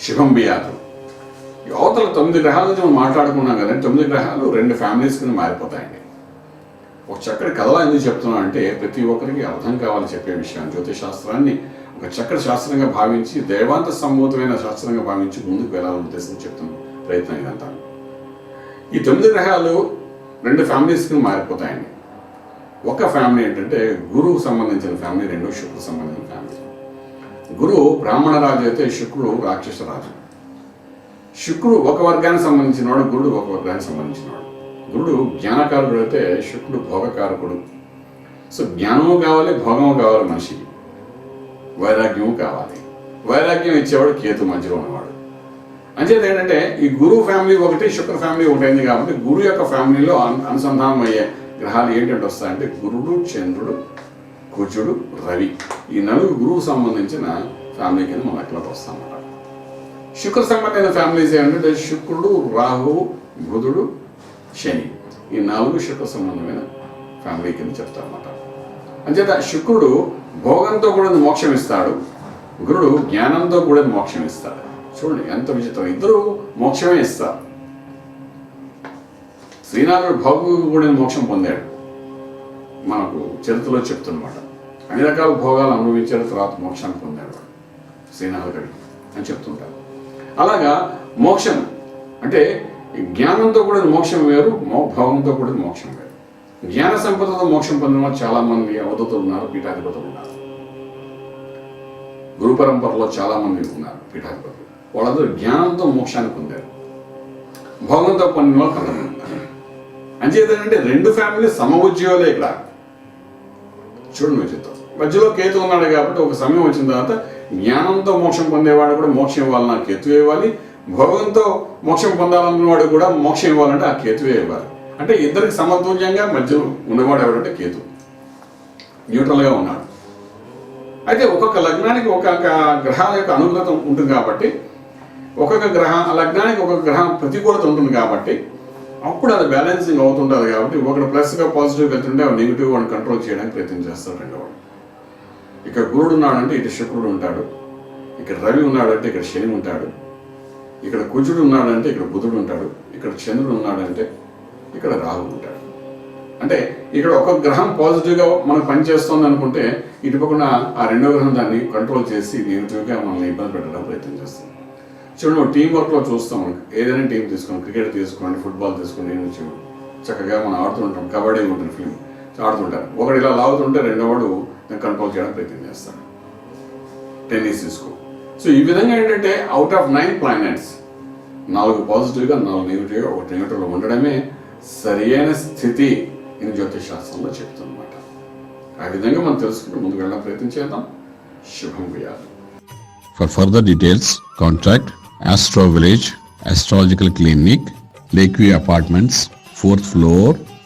శుభం బియాదు ఈ అవతల తొమ్మిది గ్రహాల నుంచి మనం మాట్లాడుకున్నాం కదా తొమ్మిది గ్రహాలు రెండు ఫ్యామిలీస్ కింద మారిపోతాయండి. ఒక చక్కటి కథలో ఎందుకు చెప్తున్నాం అంటే ప్రతి ఒక్కరికి అర్థం కావాలని చెప్పే విషయం. జ్యోతిష్ శాస్త్రాన్ని ఒక చక్కటి శాస్త్రంగా భావించి దైవాంత సంభూతమైన శాస్త్రంగా భావించి ముందుకు వెళ్ళాలని ఉద్దేశం చెప్తున్న ప్రయత్నం ఇదంతా. ఈ తొమ్మిది గ్రహాలు రెండు ఫ్యామిలీస్ కింద మారిపోతాయండి. ఒక ఫ్యామిలీ ఏంటంటే గురువుకు సంబంధించిన ఫ్యామిలీ రెండో శుక్రుకు సంబంధించిన గురువు బ్రాహ్మణ రాజు అయితే శుక్రుడు రాక్షస రాజు. శుక్రుడు ఒక వర్గానికి సంబంధించినవాడు గురుడు ఒక వర్గానికి సంబంధించినవాడు. గురుడు జ్ఞానకారకుడు అయితే శుక్రుడు భోగకారకుడు. సో జ్ఞానము కావాలి భోగము కావాలి మనిషికి. వైరాగ్యము కావాలి. వైరాగ్యం ఇచ్చేవాడు కేతు మధ్యలో ఉన్నవాడు. అంచేది ఏంటంటే ఈ గురు ఫ్యామిలీ ఒకటి శుక్ర ఫ్యామిలీ ఒకటి అయింది కాబట్టి గురు యొక్క ఫ్యామిలీలో అనుసంధానం అయ్యే గ్రహాలు ఏంటంటే వస్తాయంటే గురుడు చంద్రుడు కుజుడు రవి. ఈ నలుగురు గురువు సంబంధించిన ఫ్యామిలీ కింద మన లెక్కలోకి వస్తామన్నమాట శుక్ర సంబంధమైన ఫ్యామిలీస్ ఏంటంటే శుక్రుడు రాహువు బుధుడు శని. ఈ నాలుగు శుక్ర సంబంధమైన ఫ్యామిలీ కింద చెప్తారన్నమాట అంచేత శుక్రుడు భోగంతో కూడిన మోక్షం ఇస్తాడు. గురుడు జ్ఞానంతో కూడిన మోక్షం ఇస్తాడు. చూడండి ఎంత విచిత్రం. ఇద్దరు మోక్షమే ఇస్తారు. శ్రీనాథుడు భోగకు కూడిన మోక్షం పొందాడు. మనకు చరిత్రలో చెప్తున్నమాట. అన్ని రకాల భోగాలు అనుభవించిన తర్వాత మోక్షాన్ని పొందాడు. శ్రీనాథుడు అని చెప్తుంటారు. అలాగా మోక్షం అంటే జ్ఞానంతో కూడా మోక్షం వేరు మో- కూడా మోక్షం వేరు. జ్ఞాన సంపదతో మోక్షం పొందిన వాళ్ళు చాలా మంది అవధతులు ఉన్నారు పీఠాధిపతులు ఉన్నారు. గురు పరంపరలో చాలా మంది ఉన్నారు పీఠాధిపతులు. వాళ్ళందరూ జ్ఞానంతో మోక్షాన్ని పొందారు. భోగంతో పొందిన వాళ్ళు కొంతమంది ఉన్నారు. అంచేతంటే రెండు ఫ్యామిలీ సమ ఉద్యోగులే ఇక్కడ. చూడండి విచిత్రం. మధ్యలో కేతు ఉన్నాడు కాబట్టి ఒక సమయం వచ్చిన తర్వాత జ్ఞానంతో మోక్షం పొందేవాడు కూడా మోక్షం ఇవ్వాలన్నా కేతు ఇవ్వాలి. భోగంతో మోక్షం పొందాలన్నవాడు కూడా మోక్షం ఇవ్వాలంటే ఆ కేతువే ఇవ్వాలి. అంటే ఇద్దరికి సమతుల్యంగా మధ్యలో ఉన్నవాడు ఎవడంటే కేతు. న్యూట్రల్గా ఉన్నాడు. అయితే ఒక్కొక్క లగ్నానికి ఒక్కొక్క గ్రహాల యొక్క అనుకూలత ఉంటుంది కాబట్టి ఒక్కొక్క గ్రహ ఆ లగ్నానికి ఒక్కొక్క గ్రహం ప్రతికూలత ఉంటుంది కాబట్టి అప్పుడు అది బ్యాలెన్సింగ్ అవుతుంటుంది కాబట్టి ఒకటి ప్లస్గా పాజిటివ్ వెళ్తుంటే నెగిటివ్ వాడిని కంట్రోల్ చేయడానికి ప్రయత్నం చేస్తాడు రెండోవాడు. ఇక్కడ గురుడు ఉన్నాడంటే ఇటు శుక్రుడు ఉంటాడు. ఇక్కడ రవి ఉన్నాడంటే ఇక్కడ శని ఉంటాడు. ఇక్కడ కుజుడు ఉన్నాడంటే ఇక్కడ బుధుడు ఉంటాడు. ఇక్కడ చంద్రుడు ఉన్నాడంటే ఇక్కడ రాహు ఉంటాడు. అంటే ఇక్కడ ఒక గ్రహం పాజిటివ్గా మనకు పనిచేస్తుంది అనుకుంటే ఇటుపక్కన ఆ రెండో గ్రహం దాన్ని కంట్రోల్ చేసి నెగిటివ్గా మనల్ని ఇబ్బంది పెట్టడం ప్రయత్నం చేస్తుంది. చూడండి టీం వర్క్లో చూస్తాం మనకు. ఏదైనా టీం తీసుకోండి క్రికెట్ తీసుకోండి ఫుట్బాల్ తీసుకోండి ఏం వచ్చి చక్కగా మనం ఆడుతుంటాం కబడ్డీ ఉంటుంది ఫిల్మ్ ఆడుతుంటారు ఒకడు ఇలా లాగుతుంటే రెండో నేను కంట్రోల్ చేయడానికి ప్రయత్నం చేస్తాను. టెన్నిస్ తీసుకో సో ఈ విధంగా ఏంటంటే అవుట్ ఆఫ్ నైన్ ప్లానెట్స్ నాలుగు పాజిటివ్గా నాలుగు నెగిటివ్గా ఒక నెగిటివ్లో ఉండడమే సరియైన స్థితి అని జ్యోతిష్ శాస్త్రంలో చెప్తుందన్నమాట. ఆ విధంగా మనం తెలుసుకుంటే ముందుకు వెళ్ళడం ప్రయత్నం చేద్దాం. శుభం వేయాలి for further details contact astro village astrological clinic lakeview apartments fourth floor